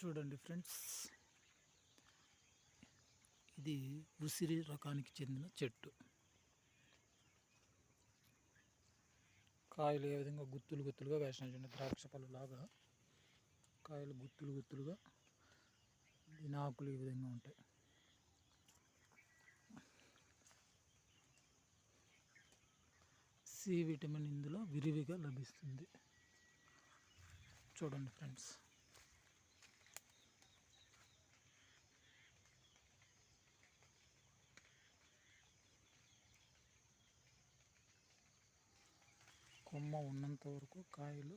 చూడండి ఫ్రెండ్స్. ఇది ఉసిరి రకానికి చెందిన చెట్టు. కాయలు ఏ విధంగా గుత్తులు గుత్తులుగా వేసిన చూడండి ద్రాక్ష పళ్ళు లాగా కాయలు గుత్తులు గుత్తులుగా దీని ఆకులు ఈ విధంగా ఉంటాయి. సి విటమిన్ ఇందులో విరివిగా లభిస్తుంది. చూడండి ఫ్రెండ్స్. కొమ్మ ఉన్నంత వరకు కాయలు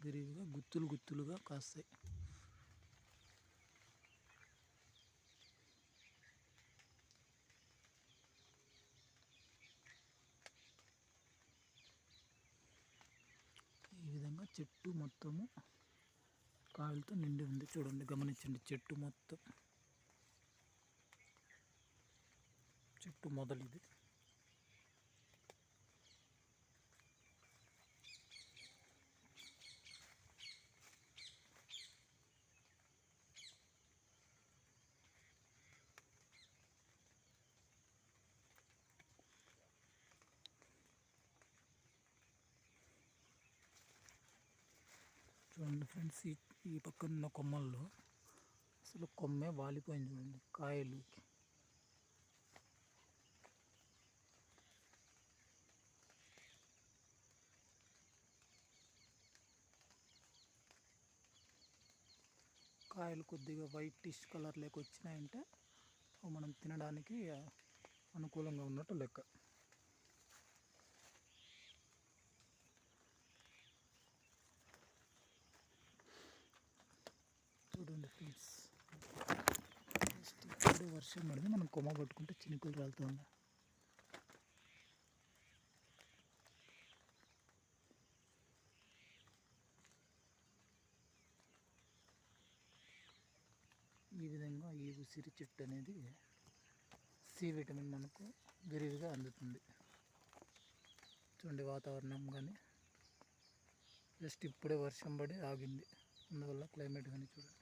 విరివిగా గుత్తులు గుత్తులుగా కాస్తాయి. ఈ విధంగా చెట్టు మొత్తము కాయలతో నిండి ఉంది. చూడండి గమనించండి చెట్టు మొత్తం. చెట్టు మొదలిది. చూడండి ఫ్రెండ్స్ ఈ ఈ పక్కన ఉన్న కొమ్మల్లో అసలు కొమ్మే వాలిపోయింది చూడండి కాయలు. కాయలు కొద్దిగా వైటిష్ కలర్ లేక వచ్చినాయంటే మనం తినడానికి అనుకూలంగా ఉన్నట్టు లెక్క చూడండి ఫ్రెండ్స్ జస్ట్ ఇప్పుడు వర్షం పడింది. మనం కొమ్మ పట్టుకుంటే చినుకులు రాలుతుంది ఈ విధంగా ఈ ఉసిరి చెట్టు అనేది సి విటమిన్ మనకు విరివిగా అందుతుంది. చూడండి వాతావరణం కానీ జస్ట్ ఇప్పుడే వర్షం పడి ఆగింది. అందువల్ల క్లైమేట్ కానీ చూడండి.